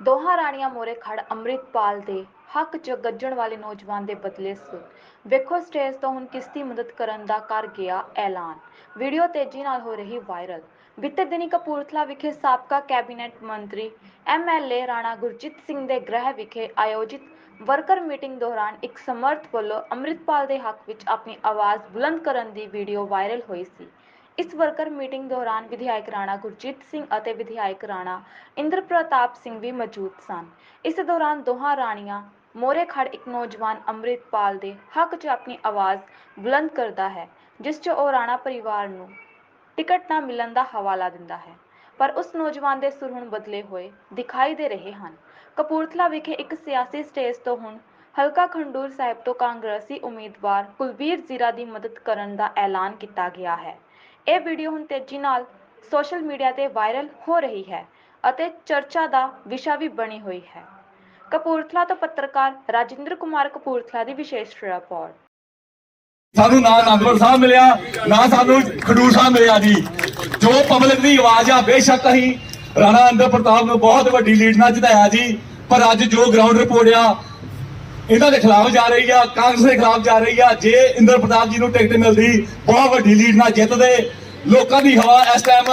ਦੋਹਾਂ ਰਾਣੀਆਂ ਮੋਰੇ ਖੜ ਅੰਮ੍ਰਿਤਪਾਲ ਦੇ ਹੱਕ 'ਚ ਗੱਜਣ ਵਾਲੇ ਨੌਜਵਾਨ ਦੇ ਬਦਲੇ ਸੁਰ ਵੇਖੋ ਸਟੇਜ ਤੋਂ ਹੁਣ ਕਿਸ ਦੀ ਮਦਦ ਕਰਨ ਦਾ ਕਰ ਗਿਆ ਐਲਾਨ। ਵੀਡੀਓ ਤੇਜ਼ੀ ਨਾਲ ਹੋ ਰਹੀ ਵਾਇਰਲ। ਬੀਤੇ ਦਿਨੀ ਕਪੂਰਥਲਾ ਵਿਖੇ ਸਾਬਕਾ ਕੈਬਨਿਟ ਮੰਤਰੀ ਐਮਐਲਏ ਰਾਣਾ ਗੁਰਜੀਤ ਸਿੰਘ ਦੇ ਗ੍ਰਹਿ ਵਿਖੇ ਆਯੋਜਿਤ ਵਰਕਰ ਮੀਟਿੰਗ ਦੌਰਾਨ ਇੱਕ ਸਮਰਥ ਵੱਲੋਂ ਅੰਮ੍ਰਿਤਪਾਲ ਦੇ ਹੱਕ ਵਿੱਚ ਆਪਣੀ ਆਵਾਜ਼ ਬੁਲੰਦ ਕਰਨ ਦੀ ਵੀਡੀਓ ਵਾਇਰਲ ਹੋਈ ਸੀ। ਇਸ ਵਰਕਰ ਮੀਟਿੰਗ ਦੌਰਾਨ ਵਿਧਾਇਕ ਰਾਣਾ ਗੁਰਜੀਤ ਸਿੰਘ ਅਤੇ ਵਿਧਾਇਕ ਰਾਣਾ ਇੰਦਰ ਪ੍ਰਤਾਪ ਸਿੰਘ ਵੀ ਮੌਜੂਦ ਸਨ। ਇਸ ਦੌਰਾਨ ਦੋਹਾਂ ਰਾਣੀਆਂ ਮੋਰੇ ਖੜ ਇੱਕ ਨੌਜਵਾਨ ਅੰਮ੍ਰਿਤਪਾਲ ਦੇ ਹੱਕ 'ਚ ਆਪਣੀ ਆਵਾਜ਼ ਬੁਲੰਦ ਕਰਦਾ ਹੈ, ਜਿਸ 'ਚ ਉਹ ਰਾਣਾ ਪਰਿਵਾਰ ਨੂੰ ਟਿਕਟ ਨਾ ਮਿਲਣ ਦਾ ਹਵਾਲਾ ਦਿੰਦਾ ਹੈ। ਪਰ ਉਸ ਨੌਜਵਾਨ ਦੇ ਸੁਰ ਹੁਣ ਬਦਲੇ ਹੋਏ ਦਿਖਾਈ ਦੇ ਰਹੇ ਹਨ। ਕਪੂਰਥਲਾ ਵਿਖੇ ਇੱਕ ਸਿਆਸੀ ਸਟੇਜ ਤੋਂ ਹੁਣ ਹਲਕਾ ਖੰਡੂਰ ਸਾਹਿਬ ਤੋਂ ਕਾਂਗਰਸੀ ਉਮੀਦਵਾਰ ਕੁਲਵੀਰ ਜ਼ੀਰਾ ਦੀ ਮਦਦ ਕਰਨ ਦਾ ਐਲਾਨ ਕੀਤਾ ਗਿਆ ਹੈ। ਇਹ ਵੀਡੀਓ ਹੁਣ ਤੇਜ਼ੀ ਨਾਲ ਸੋਸ਼ਲ ਮੀਡੀਆ ਤੇ ਵਾਇਰਲ ਹੋ ਰਹੀ ਹੈ ਅਤੇ ਚਰਚਾ ਦਾ ਵਿਸ਼ਾ ਵੀ ਬਣੀ ਹੋਈ ਹੈ। ਕਪੂਰਥਲਾ ਤੋਂ ਪੱਤਰਕਾਰ ਰਾਜਿੰਦਰ ਕੁਮਾਰ ਕਪੂਰਥਲਾ ਦੀ ਵਿਸ਼ੇਸ਼ ਰਿਪੋਰਟ ਸਾਨੂੰ ਨਾ ਅਨੰਦਪੁਰ ਸਾਹਿਬ ਮਿਲਿਆ, ਨਾ ਸਾਨੂੰ ਖਡੂਰ ਸਾਹਿਬ ਮਿਲਿਆ ਜੀ। ਜੋ ਪਬਲਿਕ ਦੀ ਆਵਾਜ਼ ਆ, ਬੇਸ਼ੱਕ ਅਸੀਂ ਰਾਣਾ ਅੰਦਰ ਪ੍ਰਤਾਪ ਨੂੰ ਬਹੁਤ ਵੱਡੀ ਲੀਡ ਨਾਲ ਜਿਤਾਇਆ ਜੀ। ਪਰ ਅੱਜ ਜੋ ਗਰਾਊਂਡ ਰਿਪੋਰਟ ਆ ਇਹਨਾਂ ਦੇ ਖਿਲਾਫ ਜਾ ਰਹੀ ਆ, ਕਾਂਗਰਸ ਦੇ ਖਿਲਾਫ ਜਾ ਰਹੀ ਆ। ਜੇ ਇੰਦਰ ਪ੍ਰਤਾਪ ਜੀ ਨੂੰ ਟਿਕਟ ਮਿਲਦੀ, ਬਹੁਤ ਵੱਡੀ ਲੀਡ ਨਾਲ ਜਿੱਤਦੇ। ਲੋਕਾਂ ਦੀ ਹਵਾ ਇਸ ਟਾਈਮ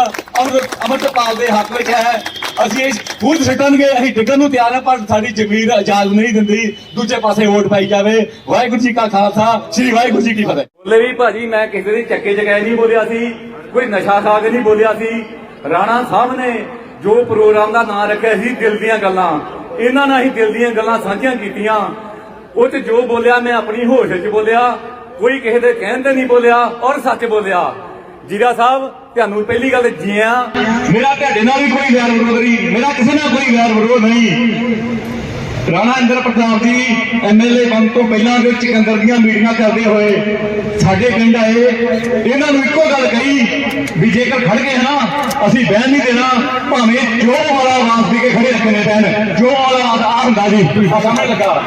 ਅਮਰ ਦੇ ਹੱਕ ਵਿੱਚ ਹੈ। ਅਸੀਂ ਇਹ ਖੁਦ ਛੱਡਣਗੇ ਅਸੀਂ ਟਿਕਣ ਨੂੰ ਤਿਆਰ ਹਾਂ ਪਰ ਸਾਡੀ ਜ਼ਮੀਰ ਆਜ਼ਾਦ ਨਹੀਂ ਦਿੰਦੀ। ਦੂਜੇ ਪਾਸੇ ਵੋਟ ਪਾਈ ਜਾਵੇ। ਵਾਹਿਗੁਰੂ ਜੀ ਕਾ ਖਾਲਸਾ, ਸ੍ਰੀ ਵਾਹਿਗੁਰੂ ਜੀ ਕੀ ਫਤਿਹ। ਬੋਲੇ ਵੀ ਭਾਜੀ, ਮੈਂ ਕਿਸੇ ਦੇ ਚੱਕੇ ਚਕਾਏ ਨਹੀਂ ਬੋਲਿਆ ਸੀ, ਕੋਈ ਨਸ਼ਾ ਖਾ ਕੇ ਨਹੀਂ ਬੋਲਿਆ ਸੀ। ਰਾਣਾ ਸਾਹਿਬ ਨੇ ਜੋ ਪ੍ਰੋਗਰਾਮ ਦਾ ਨਾਂ ਰੱਖਿਆ ਸੀ, ਦਿਲ ਦੀਆਂ ਗੱਲਾਂ। ਇਹਨਾਂ ਨਾਲ ਹੀ ਦਿਲ ਦੀਆਂ ਗੱਲਾਂ ਸਾਂਝੀਆਂ ਕੀਤੀਆਂ। ਉਹ ਚ ਜੋ ਬੋਲਿਆ ਮੈਂ ਆਪਣੀ ਹੋਸ਼ 'ਚ ਬੋਲਿਆ, ਕੋਈ ਕਿਸੇ ਦੇ ਕਹਿਣ ਤੇ ਨਹੀਂ ਬੋਲਿਆ ਔਰ ਸੱਚ ਬੋਲਿਆ। ਜੀਰਾ ਸਾਹਿਬ, ਤੁਹਾਨੂੰ ਪਹਿਲੀ ਗੱਲ ਜੀਆਂ ਮੇਰਾ ਤੁਹਾਡੇ ਨਾਲ ਵੀ ਕੋਈ ਵੈਰ ਵਿਰੋਧ ਨਹੀਂ, ਮੇਰਾ ਕਿਸੇ ਨਾਲ ਕੋਈ ਵੈਰ ਵਿਰੋਧ ਨਹੀਂ। ਰਾਣਾ ਇੰਦਰ ਪ੍ਰਤਾਪ ਜੀ ਐਮਐਲਏ ਬਣ ਤੋਂ ਪਹਿਲਾਂ ਦੇ ਚਕੰਦਰ ਦੀਆਂ ਮੀਟਿੰਗਾਂ ਕਰਦੇ ਹੋਏ ਸਾਡੇ ਪਿੰਡ ਆਏ। ਇਹਨਾਂ ਨੂੰ ਇੱਕੋ ਗੱਲ ਕਹੀ ਵੀ ਜੇਕਰ ਖੜ ਗਏ ਨਾ ਅਸੀਂ ਬਹਿਣ ਨਹੀਂ ਦੇਣਾ, ਭਾਵੇਂ ਜੋ ਵਾਲਾ ਆਵਾਜ਼ ਦੇ ਕੇ ਖੜੇ ਰੱਖਣੇ ਪੈਣ ਜੋ ਵਾਲਾ ਆ ਹੁੰਦਾ ਜੀ ਆ ਸਾਹਮਣੇ ਲੱਗਾ।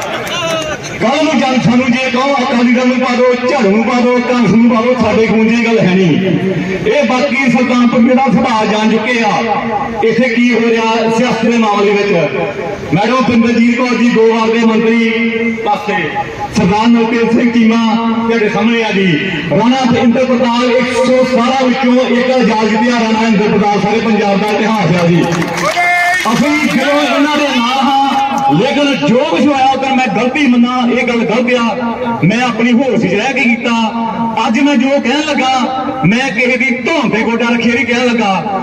ਕੱਲ ਨੂੰ ਜਨ ਸਾਨੂੰ ਜੇ ਕਹੋ ਅਕਾਲੀ ਦਲ ਨੂੰ ਪਾ ਦਿਓ, ਝਾੜੂ ਨੂੰ ਪਾ ਦਿਓ, ਕਾਂਗਰਸ ਨੂੰ ਪਾ ਦਿਓ, ਸਾਡੇ ਖੂਨ ਦੀ ਗੱਲ ਹੈ ਨਹੀਂ। ਇਹ ਬਾਕੀ ਸੁਲਤਾਨਪੁਰ ਜਿਹੜਾ ਸੁਭਾਅ ਜਾਣ ਚੁੱਕੇ ਆ। ਇੱਥੇ ਕੀ ਹੋ ਰਿਹਾ ਸਿਆਸਤ ਦੇ ਮਾਮਲੇ ਵਿੱਚ? ਮੈਡਮ ਪਿੰਦਰਜੀਤ ਕੌਰ ਜੀ ਦੋ ਵਾਰ ਦੇ ਮੰਤਰੀ ਪਾਸੇ। ਸਰਦਾਰ ਨਵਕੇਤ ਸਿੰਘ ਚੀਮਾ ਤੁਹਾਡੇ ਸਾਹਮਣੇ ਆ ਜੀ। ਰਾਣਾ ਇੰਦਰ ਪ੍ਰਤਾਪ 117 ਵਿੱਚੋਂ ਇੱਕ ਆਜ਼ਾਦ ਜਿੱਤਿਆ ਰਾਣਾ ਇੰਦਰ ਪ੍ਰਤਾਪ ਸਾਰੇ ਪੰਜਾਬ ਦਾ ਇਤਿਹਾਸ ਆ ਜੀ। ਅਸੀਂ ਜਦੋਂ ਇਹਨਾਂ ਦੇ ਨਾਲ ਹਾਂ ਲੇਕਿਨ ਜੋ ਕੁਝ ਹੋਇਆ ਤਾਂ ਮੈਂ ਗਲਤੀ ਮੰਨਾਂ, ਇਹ ਗੱਲ ਗਲਤ ਆ। ਮੈਂ ਆਪਣੀ ਹੋਸ਼ 'ਚ ਰਹਿ ਕੇ ਕੀਤਾ। ਅੱਜ ਮੈਂ ਜੋ ਕਹਿਣ ਲੱਗਾ, ਮੈਂ ਕਿਸੇ ਦੀ ਧੌਣ ਤੇ ਗੋਡਾ ਰੱਖੇ ਨਹੀਂ ਕਹਿਣ ਲੱਗਾ।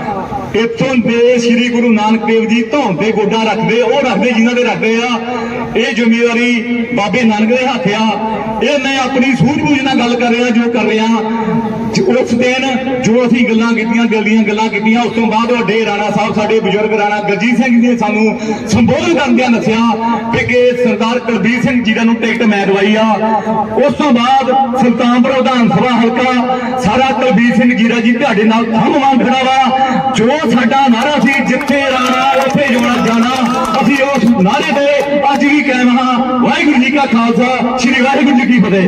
ਇੱਥੋਂ ਦੇ ਸ੍ਰੀ ਗੁਰੂ ਨਾਨਕ ਦੇਵ ਜੀ ਧੌਣ ਤੇ ਗੋਡਾ ਰੱਖਦੇ, ਉਹ ਰੱਖਦੇ ਜਿਨ੍ਹਾਂ ਦੇ ਰੱਖਦੇ ਆ। ਇਹ ਜ਼ਿੰਮੇਵਾਰੀ ਬਾਬੇ ਨਾਨਕ ਦੇ ਹੱਥ ਆ। ਇਹ ਮੈਂ ਆਪਣੀ ਸੂਝ-ਬੂਝ ਨਾਲ ਗੱਲ ਕਰ ਰਿਹਾ, ਜੋ ਕਰ ਰਿਹਾ। ਉਸ ਦਿਨ ਜੋ ਅਸੀਂ ਗੱਲਾਂ ਕੀਤੀਆਂ, ਦਿਲ ਦੀਆਂ ਗੱਲਾਂ ਕੀਤੀਆਂ, ਉਸ ਤੋਂ ਬਾਅਦ ਵੱਡੇ ਰਾਣਾ ਸਾਹਿਬ, ਸਾਡੇ ਬਜ਼ੁਰਗ ਰਾਣਾ ਗਰਜੀਤ ਸਿੰਘ ਜੀ ਨੇ ਸਾਨੂੰ ਸੰਬੋਧਨ ਕਰਦਿਆਂ ਦੱਸਿਆ। ਕਿ ਕਿ ਸਰਦਾਰ ਕੁਲਦੀਪ ਸਿੰਘ ਜੀ ਨੂੰ ਟਿਕਟ ਮੈਂ ਦਵਾਈ ਆ। ਉਸ ਤੋਂ ਬਾਅਦ ਸੁਲਤਾਨਪੁਰ ਵਿਧਾਨ ਸਭਾ ਹਲਕਾ, ਸਾਰਾ ਕੁਲਦੀਪ ਸਿੰਘ ਜੀਰਾ ਜੀ ਤੁਹਾਡੇ ਨਾਲ ਥੰਮ ਮੰਨ ਖੜਾ ਵਾ। ਜੋ ਸਾਡਾ ਨਾਰਾ ਸੀ, ਜਿੱਥੇ ਰਾਣਾ ਉੱਥੇ ਜੋਣਾ ਜਾਣਾ, ਅਸੀਂ ਉਸ ਨਾਰੇ ਤੇ ਅੱਜ ਵੀ ਕਾਇਮ ਹਾਂ। ਵਾਹਿਗੁਰੂ ਜੀ ਕਾ ਖਾਲਸਾ, ਸ੍ਰੀ ਵਾਹਿਗੁਰੂ ਜੀ ਕੀ ਫਤਿਹ।